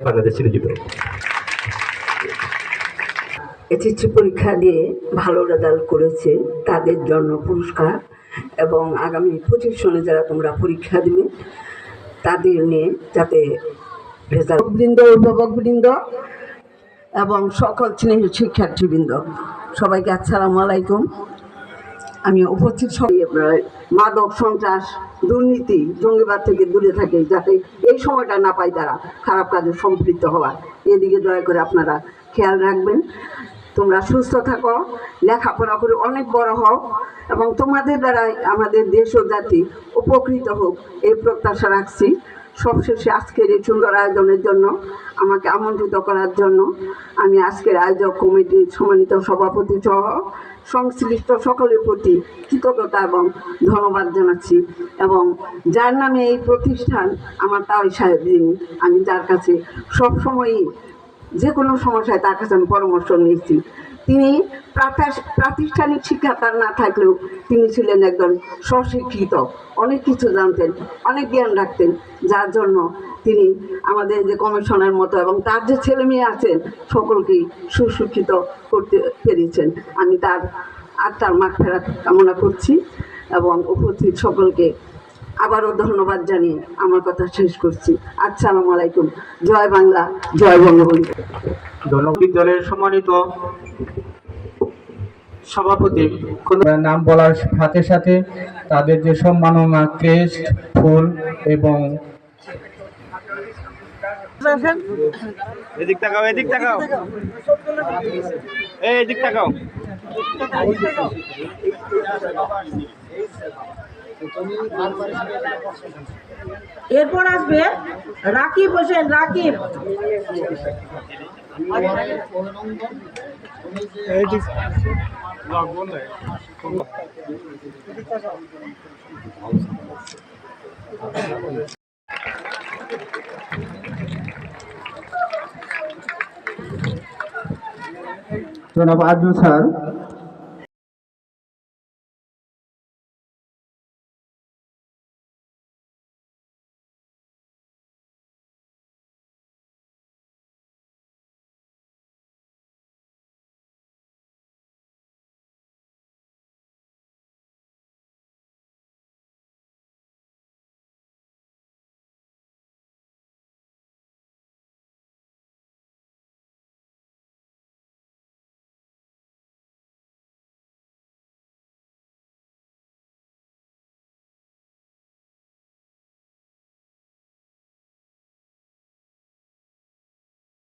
বাংলাদেশ নিয়োজিত এসএসসি পরীক্ষা দিয়ে ভালো রেজাল্ট করেছে তাদের জন্য পুরস্কার এবং আগামী পঁচিশ সনে যারা তোমরা পরীক্ষা দিবে তাদের নিয়ে যাতে বৃন্দ রেজাল্ট বৃন্দ এবং সকল শ্রেণির শিক্ষার্থীবৃন্দ সবাইকে আসসালামু আলাইকুম। আমি উপস্থিত সবাই মাদক সন্ত্রাস, দুর্নীতি জঙ্গিবাদ থেকে দূরে থাকে যাতে এই সময়টা না পায় তারা খারাপ কাজে সম্পৃক্ত হওয়ার। এদিকে দয়া করে আপনারা খেয়াল রাখবেন। তোমরা সুস্থ থাকো, লেখাপড়া করে অনেক বড় হও এবং তোমাদের দ্বারাই আমাদের দেশ ও জাতি উপকৃত হোক, এই প্রত্যাশা রাখছি। সবশেষে আজকের এই সুন্দর আয়োজনের জন্য, আমাকে আমন্ত্রিত করার জন্য আমি আজকের আয়োজক কমিটির সম্মানিত সভাপতি সহ সংশ্লিষ্ট সকলের প্রতি কৃতজ্ঞতা এবং ধন্যবাদ জানাচ্ছি। এবং যার নামে এই প্রতিষ্ঠান, আমার তাই সাহেব আমি যার কাছে সবসময়ই যে কোনো সমস্যায় তার কাছে আমি পরামর্শ নিয়েছি। তিনি প্রাতা- প্রাতিষ্ঠানিক শিক্ষা তার না থাকলেও তিনি ছিলেন একজন স্বশিক্ষিত। অনেক কিছু জানতেন, অনেক জ্ঞান রাখতেন, যার জন্য তিনি আমাদের যে কমিশনের মতো এবং তার যে ছেলে মেয়ে আছেন, সকলকেই সুশিক্ষিত করতে পেরেছেন। আমি তার আত্মার মাঠ ফেরা কামনা করছি এবং উপস্থিত সকলকে আবারও ধন্যবাদ জানিয়ে আমার কথা শেষ করছি। আসসালামু আলাইকুম। জয় বাংলা, জয় বঙ্গবন্ধু। ধন্যবাদ বিদ্যালয়ের সম্মানিত সভাপতি। নাম বলার সাথে সাথে তাদের যে সম্মাননা ক্রেস্ট ফুল এবং এদিক তাকাও এদিক তাকাও। এই এদিক তাকাও। এরপর আসবে রাকিব হোসেন রাকিব। জনাব আজু স্যার